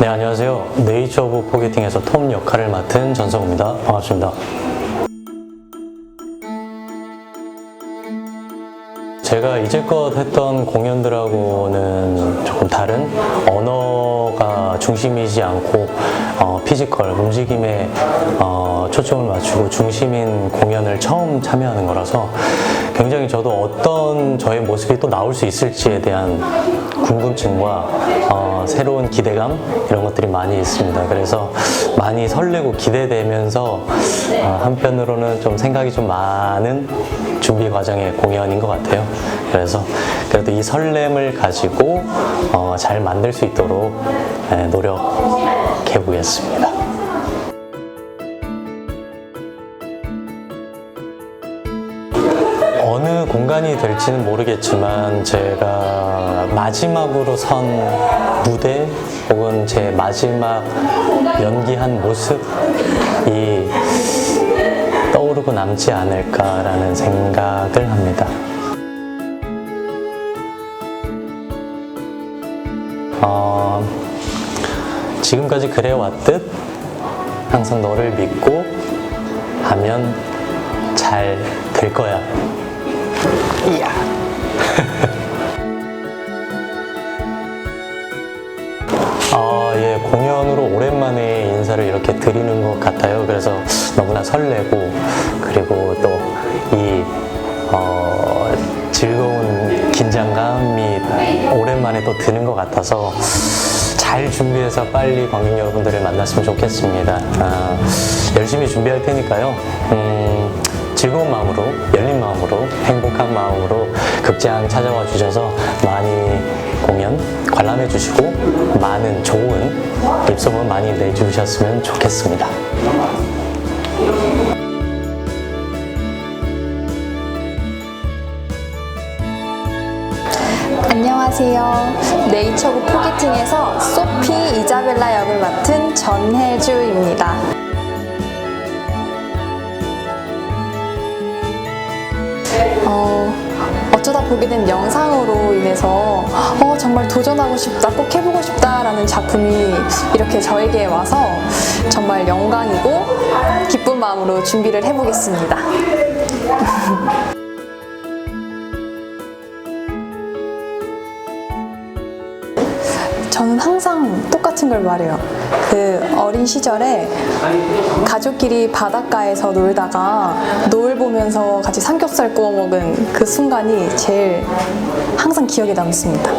네, 안녕하세요. 네이처 오브 포게팅에서 톰 역할을 맡은 전성우입니다. 반갑습니다. 제가 이제껏 했던 공연들하고는 조금 다른 언어가 중심이지 않고 어, 피지컬, 움직임에 어, 초점을 맞추고 중심인 공연을 처음 참여하는 거라서 굉장히 저도 어떤 저의 모습이 또 나올 수 있을지에 대한 궁금증과 어, 새로운 기대감 이런 것들이 많이 있습니다. 그래서 많이 설레고 기대되면서 어, 한편으로는 좀 생각이 좀 많은 준비 과정의 공연인 것 같아요. 그래서 그래도 이 설렘을 가지고 어, 잘 만들 수 있도록 예, 노력해 보겠습니다. 어느 공간이 될지는 모르겠지만 제가 마지막으로 선 무대 혹은 제 마지막 연기한 모습이 떠오르고 남지 않을까라는 생각을 합니다. 어, 지금까지 그래왔듯 항상 너를 믿고 하면 잘 될 거야. 이야. 아, 예, 공연으로 오랜만에 인사를 이렇게 드리는 것 같아요. 그래서 너무나 설레고, 그리고 또 이, 어, 즐거운 긴장감이 오랜만에 또 드는 것 같아서 잘 준비해서 빨리 관객 여러분들을 만났으면 좋겠습니다. 아, 열심히 준비할 테니까요. 음, 즐거운 마음으로, 열린 마음으로, 행복한 마음으로 극장 찾아와 주셔서 많이 공연 관람해 주시고 많은 좋은 입소문 많이 내주셨으면 좋겠습니다. 안녕하세요. 네이처브 포기팅에서 소피 이자벨라 역을 맡은 전혜주입니다. 어, 어쩌다 보게 된 영상으로 인해서 어, 정말 도전하고 싶다, 꼭 해보고 싶다라는 작품이 이렇게 저에게 와서 정말 영광이고 기쁜 마음으로 준비를 해보겠습니다. 저는 항상 똑같은 걸 말해요. 그 어린 시절에 가족끼리 바닷가에서 놀다가 노을 보면서 같이 삼겹살 구워 먹은 그 순간이 제일 항상 기억에 남습니다.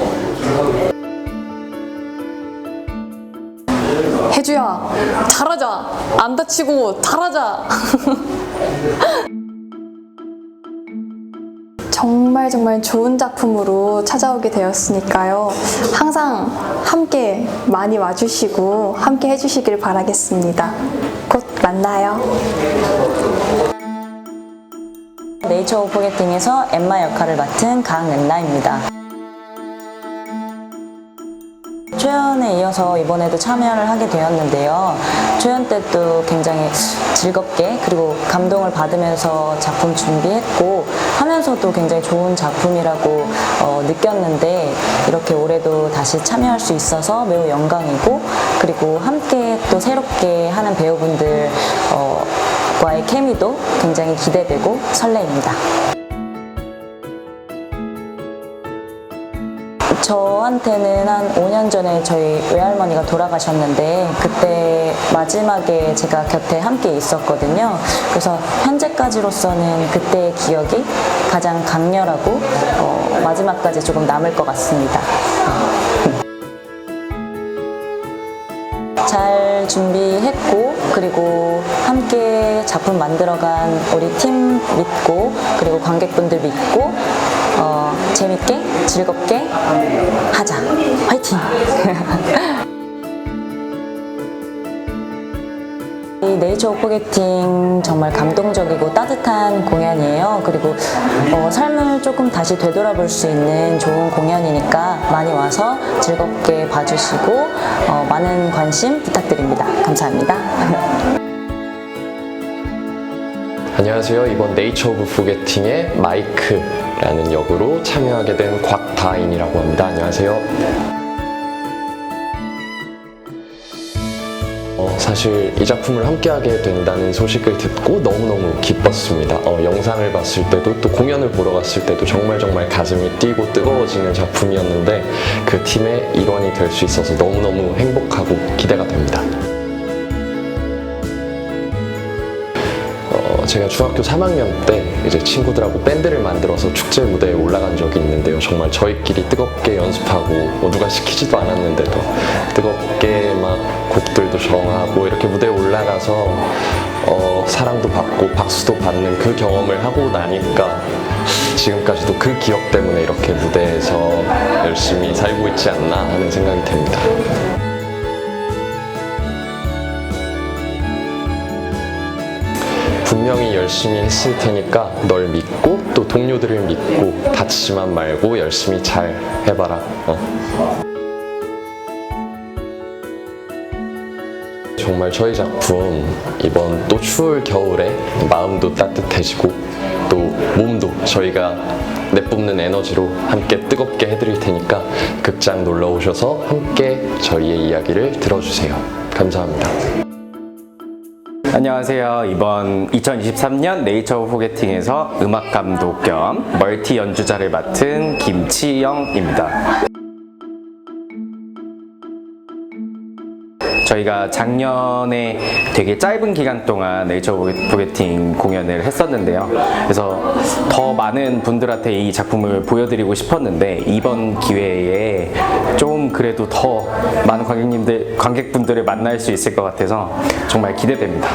혜주야, 잘하자. 안 다치고 잘하자. 정말 정말 좋은 작품으로 찾아오게 되었으니까요. 항상 함께 많이 와주시고 함께 해주시길 바라겠습니다. 곧 만나요. 네이처 오브 포게팅에서 엠마 역할을 맡은 강은나입니다. 초연에 이어서 이번에도 참여를 하게 되었는데요. 초연 때도 굉장히 즐겁게 그리고 감동을 받으면서 작품 준비했고 하면서도 굉장히 좋은 작품이라고 어, 느꼈는데 이렇게 올해도 다시 참여할 수 있어서 매우 영광이고 그리고 함께 또 새롭게 하는 배우분들 어, 과의 케미도 굉장히 기대되고 설레입니다. 저한테는 한 5년 전에 저희 외할머니가 돌아가셨는데 그때 마지막에 제가 곁에 함께 있었거든요. 그래서 현재까지로서는 그때의 기억이 가장 강렬하고 어, 마지막까지 조금 남을 것 같습니다. 잘 준비했고 그리고 함께 작품 만들어간 우리 팀 믿고 그리고 관객분들 믿고 어, 재밌게 즐겁게 하자 화이팅 이 네이처 포게팅 정말 감동적이고 따뜻한 공연이에요. 그리고 어, 삶을 조금 다시 되돌아볼 수 있는 좋은 공연이니까 많이 와서 즐겁게 봐주시고 어, 많은 관심 부탁드립니다. 감사합니다. 안녕하세요. 이번 네이처 오브 포게팅의 마이크라는 역으로 참여하게 된 곽다인이라고 합니다. 안녕하세요. 어, 사실 이 작품을 함께하게 된다는 소식을 듣고 너무너무 기뻤습니다. 어, 영상을 봤을 때도 또 공연을 보러 갔을 때도 정말 정말 가슴이 뛰고 뜨거워지는 작품이었는데 그 팀의 일원이 될 수 있어서 너무너무 행복하고 기대가 됩니다. 제가 중학교 3학년 때 이제 친구들하고 밴드를 만들어서 축제 무대에 올라간 적이 있는데요. 정말 저희끼리 뜨겁게 연습하고 뭐 누가 시키지도 않았는데도 뜨겁게 막 곡들도 정하고 이렇게 무대에 올라가서 어, 사랑도 받고 박수도 받는 그 경험을 하고 나니까 지금까지도 그 기억 때문에 이렇게 무대에서 열심히 살고 있지 않나 하는 생각이 듭니다. 분명히 열심히 했을 테니까 널 믿고 또 동료들을 믿고 다치지만 말고 열심히 잘 해봐라. 어. 정말 저희 작품 이번 또 추울 겨울에 마음도 따뜻해지고 또 몸도 저희가 내뿜는 에너지로 함께 뜨겁게 해드릴 테니까 극장 놀러 오셔서 함께 저희의 이야기를 들어주세요. 감사합니다. 안녕하세요. 이번 2023년 네이처 호게팅에서 음악 감독 겸 멀티 연주자를 맡은 김치영입니다. 저희가 작년에 되게 짧은 기간 동안 네이처 포게팅 공연을 했었는데요. 그래서 더 많은 분들한테 이 작품을 보여드리고 싶었는데 이번 기회에 좀 그래도 더 많은 관객님들, 관객분들을 만날 수 있을 것 같아서 정말 기대됩니다.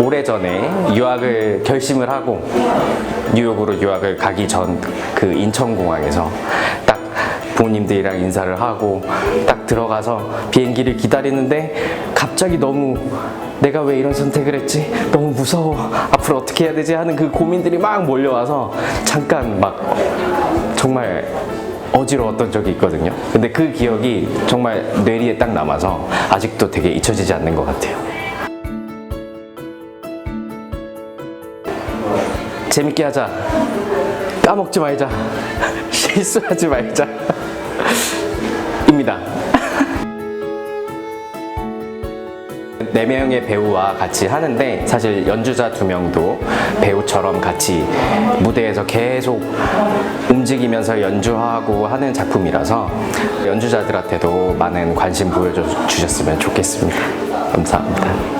오래전에 유학을 결심을 하고 뉴욕으로 유학을 가기 전 그 인천공항에서 딱 부모님들이랑 인사를 하고 딱 들어가서 비행기를 기다리는데 갑자기 너무 내가 왜 이런 선택을 했지? 너무 무서워. 앞으로 어떻게 해야 되지? 하는 그 고민들이 막 몰려와서 잠깐 막 정말 어지러웠던 적이 있거든요. 근데 그 기억이 정말 뇌리에 딱 남아서 아직도 되게 잊혀지지 않는 것 같아요. 재밌게 하자. 까먹지 말자. 실수하지 말자. 입니다. 네 명의 배우와 같이 하는데 사실 연주자 두 명도 배우처럼 같이 무대에서 계속 움직이면서 연주하고 하는 작품이라서 연주자들한테도 많은 관심 보여주셨으면 좋겠습니다. 감사합니다.